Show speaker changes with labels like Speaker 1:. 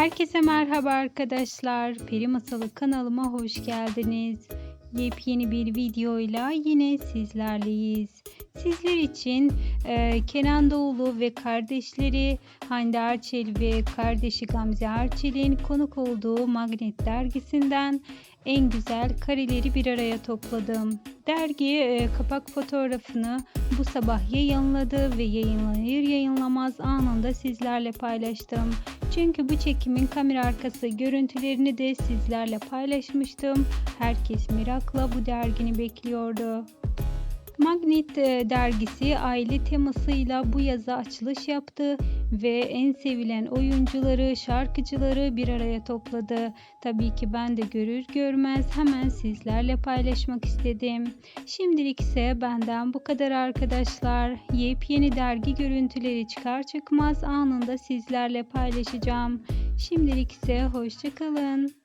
Speaker 1: Herkese merhaba arkadaşlar. Peri Masalı kanalıma hoş geldiniz. Yepyeni bir videoyla yine sizlerleyiz. Sizler için e, Kenan Doğulu ve kardeşleri Hande Erçel ve kardeşi Gamze Erçel'in konuk olduğu Magnet dergisinden en güzel kareleri bir araya topladım. Dergi e, kapak fotoğrafını bu sabah yayınladı ve yayınlanır yayınlamaz anında sizlerle paylaştım. Çünkü bu çekimin kamera arkası görüntülerini de sizlerle paylaşmıştım. Herkes merakla bu dergini bekliyordu. Magnet e, dergisi aile temasıyla bu yaza açılış yaptı ve en sevilen oyuncuları, şarkıcıları bir araya topladı. Tabii ki ben de görür görmez hemen sizlerle paylaşmak istedim. Şimdilik ise benden bu kadar arkadaşlar. Yepyeni dergi görüntüleri çıkar çıkmaz anında sizlerle paylaşacağım. Şimdilik ise hoşçakalın.